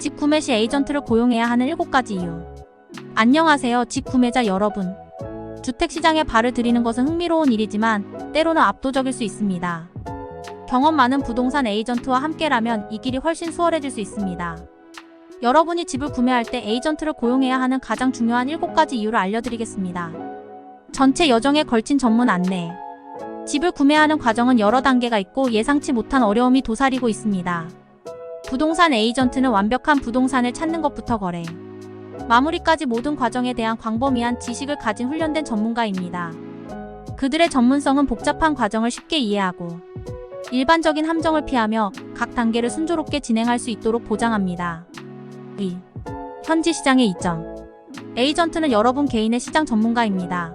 집 구매 시 에이전트를 고용해야 하는 7가지 이유. 안녕하세요, 집 구매자 여러분. 주택시장에 발을 들이는 것은 흥미로운 일이지만 때로는 압도적일 수 있습니다. 경험 많은 부동산 에이전트와 함께라면 이 길이 훨씬 수월해질 수 있습니다. 여러분이 집을 구매할 때 에이전트를 고용해야 하는 가장 중요한 7가지 이유를 알려드리겠습니다. 전체 여정에 걸친 전문 안내. 집을 구매하는 과정은 여러 단계가 있고 예상치 못한 어려움이 도사리고 있습니다. 부동산 에이전트는 완벽한 부동산을 찾는 것부터 거래. 마무리까지 모든 과정에 대한 광범위한 지식을 가진 훈련된 전문가입니다. 그들의 전문성은 복잡한 과정을 쉽게 이해하고 일반적인 함정을 피하며 각 단계를 순조롭게 진행할 수 있도록 보장합니다. 2. 현지 시장의 이점. 에이전트는 여러분 개인의 시장 전문가입니다.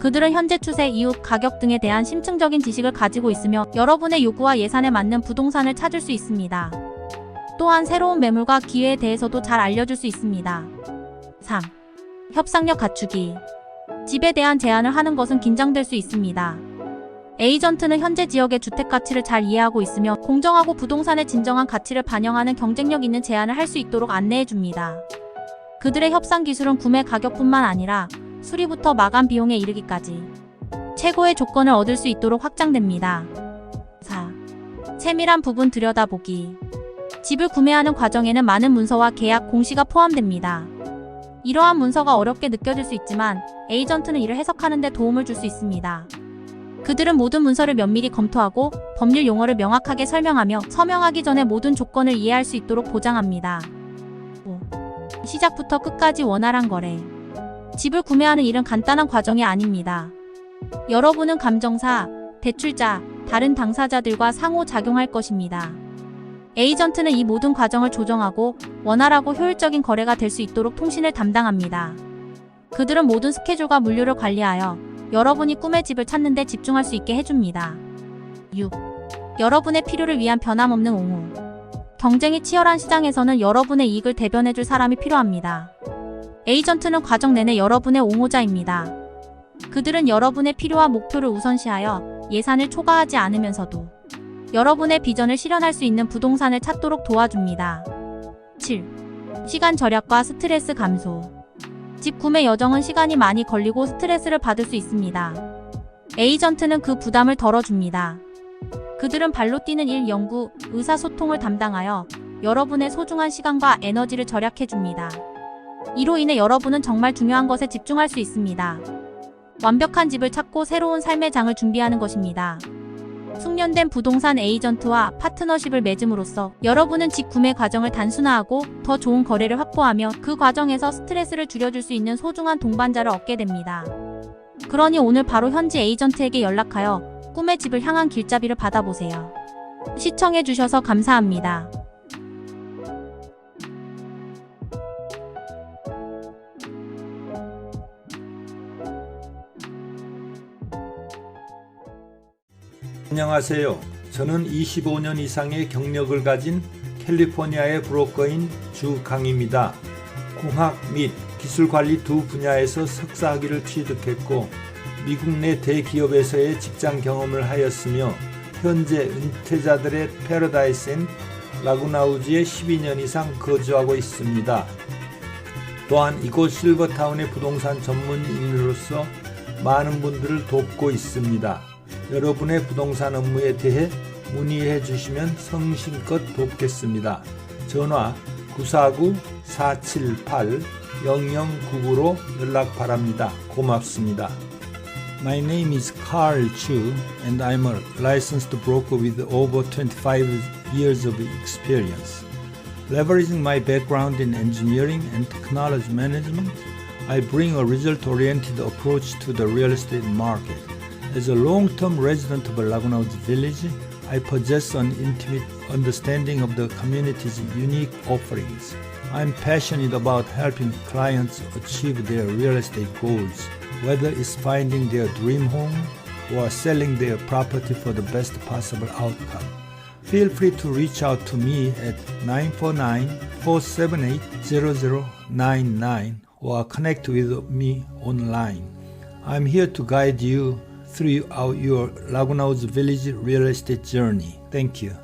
그들은 현재 추세, 이웃, 가격 등에 대한 심층적인 지식을 가지고 있으며 여러분의 요구와 예산에 맞는 부동산을 찾을 수 있습니다. 또한 새로운 매물과 기회에 대해서도 잘 알려줄 수 있습니다. 3. 협상력 갖추기. 집에 대한 제안을 하는 것은 긴장될 수 있습니다. 에이전트는 현재 지역의 주택 가치를 잘 이해하고 있으며 공정하고 부동산의 진정한 가치를 반영하는 경쟁력 있는 제안을 할 수 있도록 안내해 줍니다. 그들의 협상 기술은 구매 가격뿐만 아니라 수리부터 마감 비용에 이르기까지 최고의 조건을 얻을 수 있도록 확장됩니다. 4. 세밀한 부분 들여다보기. 집을 구매하는 과정에는 많은 문서와 계약 공시가 포함됩니다. 이러한 문서가 어렵게 느껴질 수 있지만 에이전트는 이를 해석하는 데 도움을 줄 수 있습니다. 그들은 모든 문서를 면밀히 검토하고 법률 용어를 명확하게 설명하며 서명하기 전에 모든 조건을 이해할 수 있도록 보장합니다. 5. 시작부터 끝까지 원활한 거래. 집을 구매하는 일은 간단한 과정이 아닙니다. 여러분은 감정사, 대출자, 다른 당사자들과 상호작용할 것입니다. 에이전트는 이 모든 과정을 조정하고 원활하고 효율적인 거래가 될 수 있도록 통신을 담당합니다. 그들은 모든 스케줄과 물류를 관리하여 여러분이 꿈의 집을 찾는 데 집중할 수 있게 해줍니다. 6. 여러분의 필요를 위한 변함없는 옹호. 경쟁이 치열한 시장에서는 여러분의 이익을 대변해줄 사람이 필요합니다. 에이전트는 과정 내내 여러분의 옹호자입니다. 그들은 여러분의 필요와 목표를 우선시하여 예산을 초과하지 않으면서도 여러분의 비전을 실현할 수 있는 부동산을 찾도록 도와줍니다. 7. 시간 절약과 스트레스 감소. 집 구매 여정은 시간이 많이 걸리고 스트레스를 받을 수 있습니다. 에이전트는 그 부담을 덜어줍니다. 그들은 발로 뛰는 일 연구, 의사소통을 담당하여 여러분의 소중한 시간과 에너지를 절약해줍니다. 이로 인해 여러분은 정말 중요한 것에 집중할 수 있습니다. 완벽한 집을 찾고 새로운 삶의 장을 준비하는 것입니다. 숙련된 부동산 에이전트와 파트너십을 맺음으로써 여러분은 집 구매 과정을 단순화하고 더 좋은 거래를 확보하며 그 과정에서 스트레스를 줄여줄 수 있는 소중한 동반자를 얻게 됩니다. 그러니 오늘 바로 현지 에이전트에게 연락하여 꿈의 집을 향한 길잡이를 받아보세요. 시청해주셔서 감사합니다. 안녕하세요. 저는 25년 이상의 경력을 가진 캘리포니아의 브로커인 주강입니다. 공학 및 기술 관리 두 분야에서 석사 학위를 취득했고 미국 내 대기업에서의 직장 경험을 하였으며 현재 은퇴자들의 패러다이스인 라구나우지에 12년 이상 거주하고 있습니다. 또한 이곳 실버타운의 부동산 전문인으로서 많은 분들을 돕고 있습니다. 여러분의 부동산 업무에 대해 문의해 주시면 성심껏 돕겠습니다. 전화 949-478-0099로 연락 바랍니다. 고맙습니다. My name is Carl Chu and I'm a licensed broker with over 25 years of experience. Leveraging my background in engineering and technology management, I bring a result-oriented approach to the real estate market. As a long-term resident of Laguna Village, I possess an intimate understanding of the community's unique offerings. I'm passionate about helping clients achieve their real estate goals, whether it's finding their dream home or selling their property for the best possible outcome. Feel free to reach out to me at 949-478-0099 or connect with me online. I'm here to guide you throughout your Laguna's village real estate journey. Thank you.